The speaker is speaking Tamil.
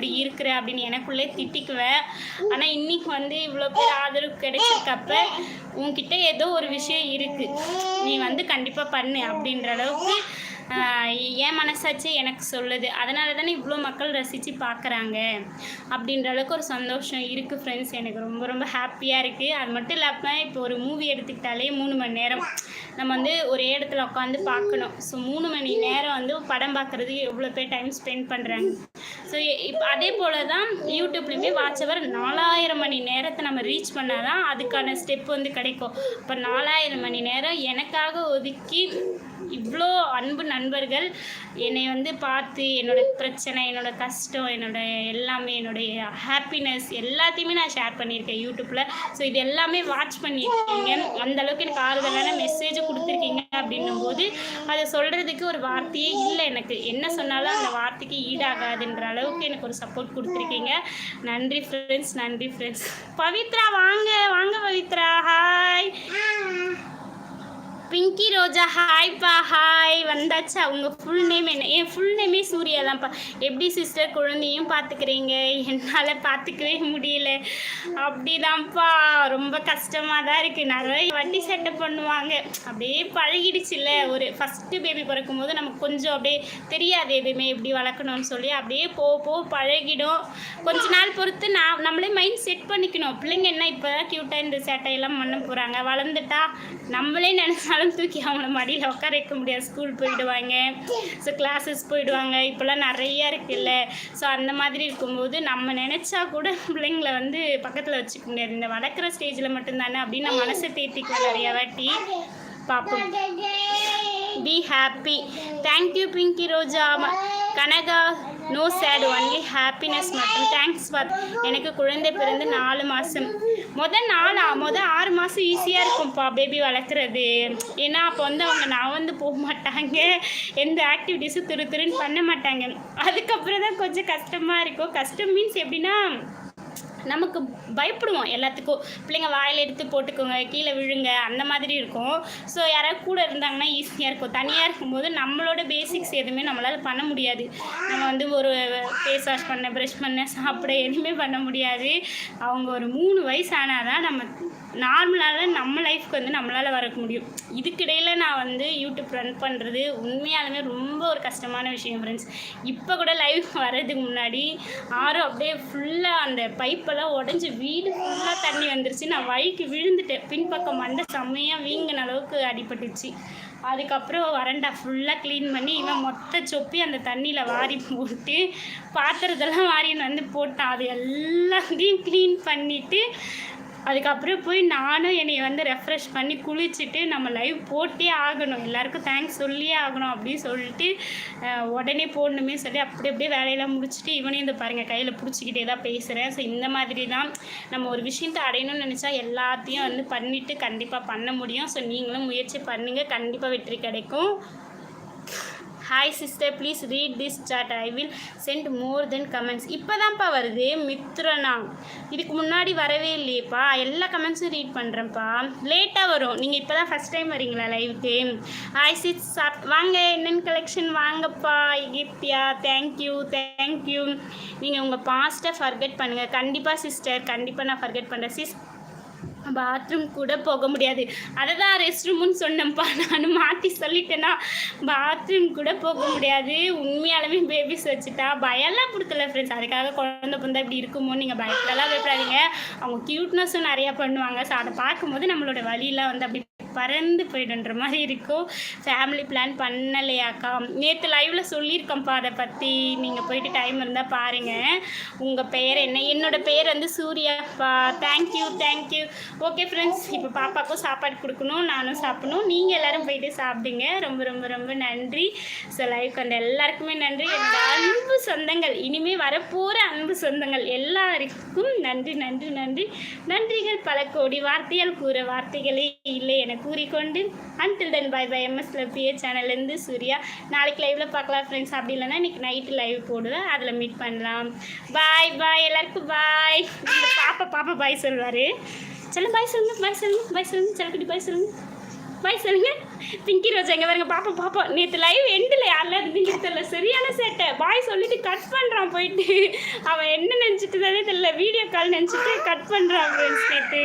இப்படி இருக்கிற அப்படின்னு எனக்குள்ளே திட்டிக்குவேன் ஆனால் இன்னைக்கு வந்து இவ்வளோ பேர் ஆதரவு கிடைச்சிருக்கப்ப உன்கிட்ட ஏதோ ஒரு விஷயம் இருக்குது நீ வந்து கண்டிப்பாக பண்ணு அப்படின்ற அளவுக்கு என் மனசாட்சி எனக்கு சொல்லுது. அதனால தானே இவ்வளோ மக்கள் ரசித்து பார்க்குறாங்க அப்படின்ற அளவுக்கு ஒரு சந்தோஷம் இருக்குது ஃப்ரெண்ட்ஸ் எனக்கு ரொம்ப ரொம்ப ஹாப்பியாக இருக்குது அது மட்டும் இல்லாமல் இப்போ ஒரு மூவி எடுத்துக்கிட்டாலே மூணு மணி நேரம் நம்ம வந்து ஒரே இடத்துல உட்காந்து பார்க்கணும். ஸோ மூணு மணி நேரம் வந்து படம் பார்க்குறதுக்கு எவ்வளோ பேர் டைம் ஸ்பெண்ட் பண்ணுறாங்க ஸோ இப்போ அதே போல் தான் யூடியூப்லேயுமே வாட்சவர் நாலாயிரம் மணி நேரத்தை நம்ம ரீச் பண்ணால் தான் அதுக்கான ஸ்டெப் வந்து கிடைக்கும். இப்போ நாலாயிரம் மணி நேரம் எனக்காக ஒதுக்கி இவ்வளோ அன்பு நண்பர்கள். என்னை வந்து பார்த்து என்னோட பிரச்சனை என்னோட கஷ்டம் என்னோட எல்லாமே என்னுடைய ஹாப்பினஸ் எல்லாத்தையுமே நான் ஷேர் பண்ணியிருக்கேன் யூடியூப்பில் ஸோ இது எல்லாமே வாட்ச் பண்ணியிருக்கீங்க. அந்த அளவுக்கு எனக்கு ஆறுதலான மெசேஜை கொடுத்துருக்கீங்க அப்படின்னும் போது அதை சொல்கிறதுக்கு ஒரு வார்த்தையே இல்லை எனக்கு. என்ன சொன்னாலும் அந்த வார்த்தைக்கு ஈடாகாதுன்ற அளவுக்கு எனக்கு ஒரு சப்போர்ட் கொடுத்துருக்கீங்க. நன்றி ஃப்ரெண்ட்ஸ் நன்றி ஃப்ரெண்ட்ஸ் பவித்ரா வாங்க வாங்க பவித்ரா. ஹாய் பிங்கி ரோஜா ஹாய்ப்பா ஹாய் வந்தாச்சா. உங்கள் ஃபுல் நேம் என்ன? என் ஃபுல் நேமே சூர்யா தான்ப்பா எப்படி சிஸ்டர் குழந்தையும் பார்த்துக்கிறீங்க என்னால் பார்த்துக்கவே முடியல. அப்படிதான்ப்பா. ரொம்ப கஷ்டமாக தான் இருக்குது நிறைய வண்டி செட்டப் பண்ணுவாங்க. அப்படியே பழகிடுச்சுல்ல. ஒரு ஃபஸ்ட்டு பேபி பிறக்கும் போது நமக்கு கொஞ்சம் அப்படியே தெரியாது எதுவுமே எப்படி வளர்க்கணும்னு சொல்லி அப்படியே போக போக பழகிடும். கொஞ்ச நாள் பொறுத்து நான் நம்மளே மைண்ட் செட் பண்ணிக்கணும். பிள்ளைங்க என்ன இப்போ தான் க்யூட்டாக இந்த சேட்டையெல்லாம் பண்ண போகிறாங்க வளர்ந்துட்டா நம்மளே நினச்சாலும் தூக்கி அவங்கள மடியில் உட்கார வைக்க முடியாது. ஸ்கூல் போயிடுவாங்க. ஸோ கிளாஸஸ் போயிடுவாங்க. இப்போல்லாம் நிறைய இருக்குல்ல. ஸோ அந்த மாதிரி இருக்கும்போது நம்ம நினச்சா கூட பிள்ளைங்களை வந்து பக்கத்தில் வச்சுக்க முடியாது. இந்த வளர்க்குற ஸ்டேஜில் மட்டும்தானே அப்படின்னு நான் மனசை தேத்திக்குவேன் நிறையா வாட்டி. பார்ப்போம் be happy thank you Pinky Roja Kanaka no sad only happiness மட்டும். தேங்க்ஸ் ஃபார் எனக்கு குழந்தை பிறந்து நாலு மாதம் மொதல் நாலு மொதல் ஆறு மாதம் ஈஸியாக இருக்கும்ப்பா பேபி வளர்க்குறது. ஏன்னா அப்போ வந்து அவங்க நான் வந்து போக மாட்டாங்க. எந்த ஆக்டிவிட்டீஸும் திரு துருன்னு பண்ண மாட்டாங்க. அதுக்கப்புறம் தான் கொஞ்சம் கஷ்டமாக இருக்கும். கஷ்டம் மீன்ஸ் எப்படின்னா நமக்கு பயப்படுவோம் எல்லாத்துக்கும். பிள்ளைங்க வாயில் எடுத்து போட்டுக்கோங்க கீழே விழுங்க அந்த மாதிரி இருக்கும். ஸோ யாராவது கூட இருந்தாங்கன்னா ஈஸியாக இருக்கும். தனியாக இருக்கும்போது நம்மளோட பேசிக்ஸ் எதுவுமே நம்மளால் பண்ண முடியாது. நம்ம வந்து ஒரு ஃபேஸ் வாஷ் பண்ண ப்ரஷ் பண்ண சாப்பிட எதுவுமே பண்ண முடியாது. அவங்க ஒரு மூணு வயசு ஆனால் தான் நம்ம நார்மலாக நம்ம லைஃப்க்கு வந்து நம்மளால் வரக்க முடியும். இதுக்கிடையில் நான் வந்து யூடியூப் ரன் பண்ணுறது உண்மையாலுமே ரொம்ப ஒரு கஷ்டமான விஷயம் ஃப்ரெண்ட்ஸ் இப்போ கூட லைவ் வர்றதுக்கு முன்னாடி ஆறும் அப்படியே ஃபுல்லாக அந்த பைப்பெல்லாம் உடஞ்சி வீடு ஃபுல்லாக தண்ணி வந்துருச்சு. நான் வழிக்கு விழுந்துட்டேன். பின்பக்கம் மண்டை செம்மையாக வீங்கின அளவுக்கு அடிபட்டுச்சு. அதுக்கப்புறம் வரண்டா ஃபுல்லாக க்ளீன் பண்ணி இவன் மொத்த சொப்பி அந்த தண்ணியில் வாரி போட்டு பாத்திரத்தெல்லாம் வாரின்னு வந்து போட்டான். அது எல்லாத்தையும் க்ளீன் பண்ணிவிட்டு அதுக்கப்புறம் போய் நானும் என்னை வந்து ரெஃப்ரெஷ் பண்ணி குளிச்சுட்டு நம்ம லைவ் போட்டே ஆகணும். எல்லாருக்கும் தேங்க்ஸ் சொல்லியே ஆகணும் அப்படின்னு சொல்லிட்டு உடனே போடணுமே சொல்லி அப்படி அப்படியே வேலையெல்லாம் முடிச்சுட்டு இவனையும் இந்த பாருங்கள் கையில் பிடிச்சிக்கிட்டே தான் பேசுகிறேன் ஸோ இந்த மாதிரி தான் நம்ம ஒரு விஷயத்தை அடையணும்னு நினச்சா எல்லாத்தையும் வந்து பண்ணிவிட்டு கண்டிப்பாக பண்ண முடியும். ஸோ நீங்களும் முயற்சி பண்ணுங்கள் கண்டிப்பாக வெற்றி கிடைக்கும். Hi sister please read this chat I will send more then comments இப்போ தான்ப்பா வருது மித்ரனா. இதுக்கு முன்னாடி வரவே இல்லையேப்பா. எல்லா கமெண்ட்ஸும் ரீட் பண்ணுறேன்ப்பா லேட்டாக வரும். நீங்கள் இப்போ தான் ஃபஸ்ட் டைம் வரீங்களா லைவுக்கு ஹாய் சிஸ் சாப் வாங்க என்னென்ன கலெக்ஷன் வாங்கப்பா? எகிப்தியா? தேங்க்யூ தேங்க்யூ நீங்கள் உங்கள் பாஸ்ட்டை ஃபர்கெட் பண்ணுங்கள் கண்டிப்பாக சிஸ்டர் கண்டிப்பாக நான் ஃபர்கெட் பண்ணுறேன் சிஸ் பாத்ரூம் கூட போக முடியாது. அதை தான் ரெஸ்ட் ரூம்னு சொன்னேன்ப்பா. நான் மாற்றி சொல்லிட்டேன்னா பாத்ரூம் கூட போக முடியாது. உண்மையாலுமே பேபிஸ் வச்சுட்டா பயம்லாம் கொடுக்கல ஃப்ரெண்ட்ஸ் அதுக்காக குழந்தை பிறந்தா இப்படி இருக்குமோ நீங்கள் பயத்துலலாம் பயப்படாதீங்க. அவங்க க்யூட்னஸும் நிறையா பண்ணுவாங்க. ஸோ அதை பார்க்கும்போது நம்மளோட வழியெலாம் வந்து அப்படி பறந்து போயிடுன்ற மாதிரி இருக்கும். ஃபேமிலி பிளான் பண்ணலையாக்கா. நேற்று லைவில் சொல்லியிருக்கோம்ப்பா அதை பற்றி நீங்கள் போயிட்டு டைம் இருந்தால் பாருங்கள் உங்கள் பெயர் என்ன? என்னோட பேர் வந்து சூர்யாப்பா. Thank you thank you okay friends இப்போ பாப்பாக்கும் சாப்பாடு கொடுக்கணும் நானும் சாப்பிடணும். நீங்கள் எல்லாரும் போயிட்டு சாப்பிடுங்க. ரொம்ப ரொம்ப ரொம்ப நன்றி. ஸோ லைவ் கண்ட எல்லாருக்குமே நன்றி. என்னோட அன்பு சொந்தங்கள். இனிமேல் வரப்போகிற அன்பு சொந்தங்கள் எல்லாருக்கும் நன்றி நன்றி நன்றி. நன்றிகள். பல கோடி வார்த்தைகள் கூற வார்த்தைகளே. இல்லை என கூறிக்கொண்டு until then bye bye MS லப்பிய சேனல்லேருந்து சூர்யா. நாளைக்கு லைவில் பார்க்கலாம் ஃப்ரெண்ட்ஸ் அப்படி இல்லைன்னா இன்னைக்கு நைட்டு லைவ் போடுவேன் அதில் மீட் பண்ணலாம். பாய் பாய் எல்லாருக்கும் பாய் பாப்பா பாப்பா பாய் சொல்வார் சொல்லுங்க பாய் சொல்லுங்க பாய் சொல்லுங்க பாய் சொல்லுங்க. செல்லக்குட்டி பாய் சொல்லுங்க. பாய் சொல்லுங்க. பிங்கி ரோஜா எங்கே பாருங்க பாப்பா பாப்பா. நேற்று லைவ் எண்டில் யாரெல்லாம் இருந்தீங்க தெரியல. சரியான சேட்டை. பாய் சொல்லிட்டு கட் பண்ணுறான் போயிட்டு. அவன் என்ன நினச்சிட்டு தானே தெரியல. வீடியோ கால் நினச்சிட்டு கட் பண்ணுறான் ஃப்ரெண்ட்ஸ் நேற்று